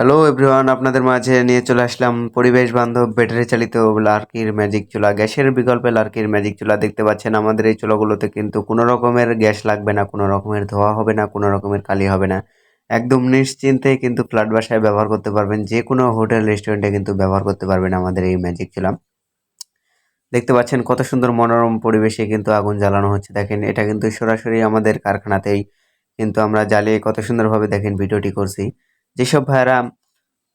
Hello everyone আপনাদের মাঝে নিয়ে চলে আসলাম পরিবেশ বান্ধব ব্যাটারি চালিত লার্কির ম্যাজিক চুলা। গ্যাসের বিকল্পে লার্কির ম্যাজিক চুলা দেখতে পাচ্ছেন। আমাদের এই চুলাগুলোতে কিন্তু কোনো রকমের গ্যাস লাগবে না, কোনো রকমের ধোয়া হবে না, কোনো রকমের কালি হবে না। একদম নিশ্চিন্তে কিন্তু ফ্ল্যাট বাসায় ব্যবহার করতে পারবেন। যে কোনো হোটেল, রেস্টুরেন্টে কিন্তু ব্যবহার করতে পারবেন আমাদের এই ম্যাজিক চুলা। দেখতে পাচ্ছেন কত সুন্দর মনোরম পরিবেশে কিন্তু আগুন জ্বালানো হচ্ছে। দেখেন, এটা কিন্তু সরাসরি আমাদের কারখানাতেই কিন্তু আমরা জ্বালিয়ে কত সুন্দরভাবে দেখেন ভিডিওটি করছি। যেসব ভাইয়েরা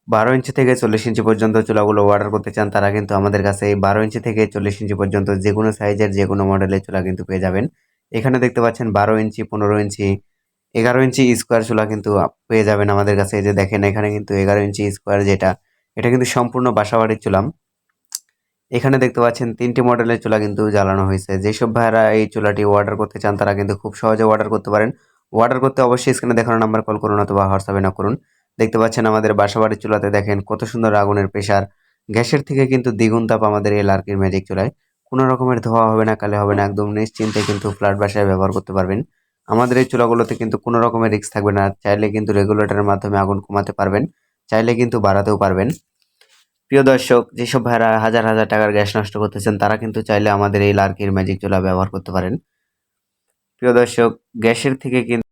বারো ইঞ্চি থেকে চল্লিশ ইঞ্চি পর্যন্ত চুলাগুলো অর্ডার করতে চান, তারা কিন্তু আমাদের কাছে এই বারো ইঞ্চি থেকে চল্লিশ ইঞ্চি পর্যন্ত যে কোনো সাইজের যে কোনো মডেলের চুলা কিন্তু পেয়ে যাবেন। এখানে দেখতে পাচ্ছেন বারো ইঞ্চি, পনেরো ইঞ্চি, এগারো ইঞ্চি স্কোয়ার চুলা কিন্তু পেয়ে যাবেন আমাদের কাছে। এই যে দেখেন, এখানে কিন্তু এগারো ইঞ্চি স্কোয়ার যেটা, এটা কিন্তু সম্পূর্ণ বাসাবাড়ির চুলাম এখানে দেখতে পাচ্ছেন তিনটি মডেলের চুলা কিন্তু জ্বালানো হয়েছে। যেসব ভাইয়েরা এই চুলাটি অর্ডার করতে চান, তারা কিন্তু খুব সহজে অর্ডার করতে পারেন। অর্ডার করতে অবশ্যই স্ক্রিনে দেখানো নাম্বার কল করুন অথবা হোয়াটসঅ্যাপে না করুন। দেখতে পাচ্ছেন আমাদের বাসাবাড়ির চুলাতে দেখেন কত সুন্দর আগুনের প্রেশার গ্যাসের থেকে কিন্তু দ্বিগুণ তাপ আমাদের এই লার্কির ম্যাজিক চুলায়। কোনো রকমের ধোয়া হবে না, কালে হবে না, একদম নিশ্চিন্তে কিন্তু ফ্ল্যাট বাসায় ব্যবহার করতে পারবেন। আমাদের এই চুলাগুলোতে কিন্তু কোনো রকমের রিস্ক থাকবে না, চাইলে কিন্তু রেগুলেটরের মাধ্যমে আগুন কমাতে পারবেন, চাইলে কিন্তু বাড়াতেও পারবেন। প্রিয় দর্শক, যেসব ভাইরা হাজার হাজার টাকার গ্যাস নষ্ট করতেছেন, তারা কিন্তু চাইলে আমাদের এই লার্কির ম্যাজিক চুলা ব্যবহার করতে পারেন। প্রিয় দর্শক, গ্যাসের থেকে কিন্তু